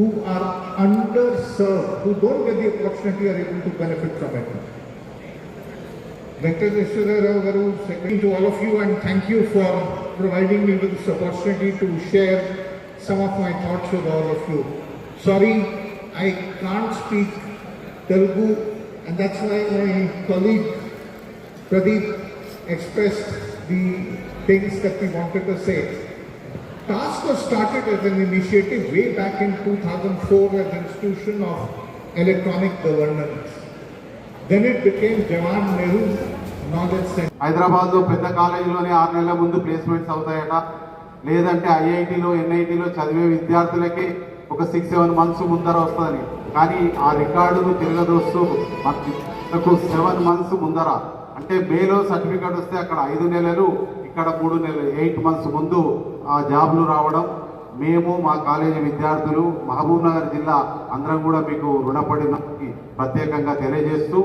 who are underserved, who don't get the opportunity are able to benefit from it. Venkateshwara Rao to all of you and thank you for providing me with this opportunity to share some of my thoughts with all of you. Sorry, I can't speak Telugu and that's why my colleague Pradeep expressed the things that we wanted to say. Task was started as an initiative way back in 2004 as institution of electronic governance. Then it became Jawan Nehru Knowledge Center. హైదరాబాద్లో పెద్ద కాలేజీలోనే ఆరు నెలల ముందు placements అవుతాయట లేదంటే ఐఐటిలో ఎన్ఐటిలో చదివే విద్యార్థులకి ఒక సిక్స్ సెవెన్ మంత్స్ ముందర వస్తుందని కానీ ఆ రికార్డును తిరగదోస్తూ మనకు సెవెన్ మంత్స్ ముందర అంటే మేలో సర్టిఫికేట్ వస్తే అక్కడ ఐదు నెలలు ఇక్కడ మూడు నెలలు ఎయిట్ మంత్స్ ముందు ఆ జాబ్లు రావడం. మేము మా కాలేజీ విద్యార్థులు మహబూబ్ నగర్ జిల్లా అందరం కూడా మీకు రుణపడిన ప్రత్యేకంగా తెలియజేస్తూ